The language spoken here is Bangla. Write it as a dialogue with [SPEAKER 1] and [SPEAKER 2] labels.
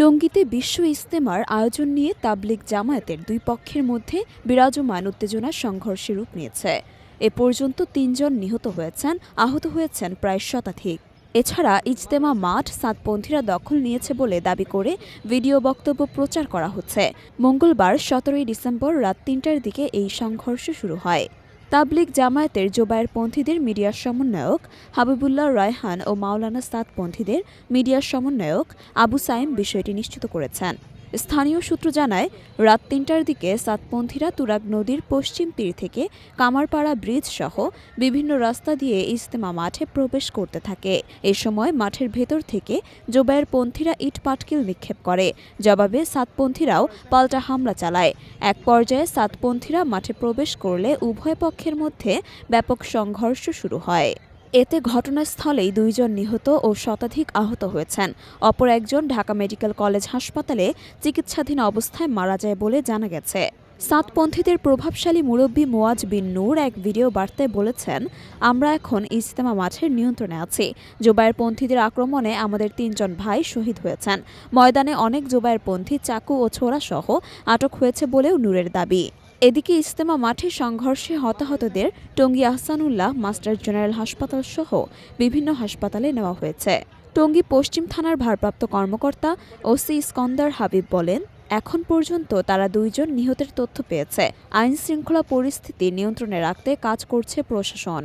[SPEAKER 1] টঙ্গীতে বিশ্ব ইস্তেমার আয়োজন নিয়ে তাবলিগ জামায়াতের দুই পক্ষের মধ্যে বিরাজমান উত্তেজনা সংঘর্ষে রূপ নিয়েছে। এ পর্যন্ত তিনজন নিহত হয়েছেন, আহত হয়েছেন প্রায় শতাধিক। এছাড়া ইজতেমা মাঠ সাতপন্থীরা দখল নিয়েছে বলে দাবি করে ভিডিও বক্তব্য প্রচার করা হচ্ছে। মঙ্গলবার সতেরোই ডিসেম্বর রাত তিনটার দিকে এই সংঘর্ষ শুরু হয়। তাবলিগ জামায়াতের জোবায়ের পন্থীদের মিডিয়ার সমন্বয়ক হাবিবুল্লাহ রায়হান ও মাওলানা সাদপন্থীদের মিডিয়ার সমন্বয়ক আবু সাইম বিষয়টি নিশ্চিত করেছেন। স্থানীয় সূত্র জানায়, রাত তিনটার দিকে সাতপন্থীরা তুরাগ নদীর পশ্চিম তীর থেকে কামারপাড়া ব্রিজ সহ বিভিন্ন রাস্তা দিয়ে ইজতেমা মাঠে প্রবেশ করতে থাকে। এ সময় মাঠের ভেতর থেকে জোবায়ের পন্থীরা ইট পাটকেল নিক্ষেপ করে। জবাবে সাতপন্থীরাও পাল্টা হামলা চালায়। এক পর্যায়ে সাতপন্থীরা মাঠে প্রবেশ করলে উভয় পক্ষের মধ্যে ব্যাপক সংঘর্ষ শুরু হয়। এতে ঘটনাস্থলেই দুইজন নিহত ও শতাধিক আহত হয়েছেন। অপর একজন ঢাকা মেডিকেল কলেজ হাসপাতালে চিকিৎসাধীন অবস্থায় মারা যায় বলে জানা গেছে। সাতপন্থীদের প্রভাবশালী মুরব্বী মোয়াজ বিন নূর এক ভিডিও বার্তায় বলেছেন, আমরা এখন ইজতেমা মাঠের নিয়ন্ত্রণে আছি। জোবায়ের পন্থীদের আক্রমণে আমাদের তিনজন ভাই শহীদ হয়েছেন। ময়দানে অনেক জোবায়ের পন্থী চাকু ও ছোড়া সহ আটক হয়েছে বলেও নূরের দাবি। এদিকে ইজতেমা মাঠে সংঘর্ষে হতাহতদের টঙ্গী আহসানুল্লাহ, মাস্টার জেনারেল হাসপাতাল সহ বিভিন্ন হাসপাতালে নেওয়া হয়েছে। টঙ্গী পশ্চিম থানার ভারপ্রাপ্ত কর্মকর্তা ওসি ইস্কন্দার হাবিব বলেন, এখন পর্যন্ত তারা দুইজন নিহতের তথ্য পেয়েছে। আইন শৃঙ্খলা পরিস্থিতি নিয়ন্ত্রণে রাখতে কাজ করছে প্রশাসন।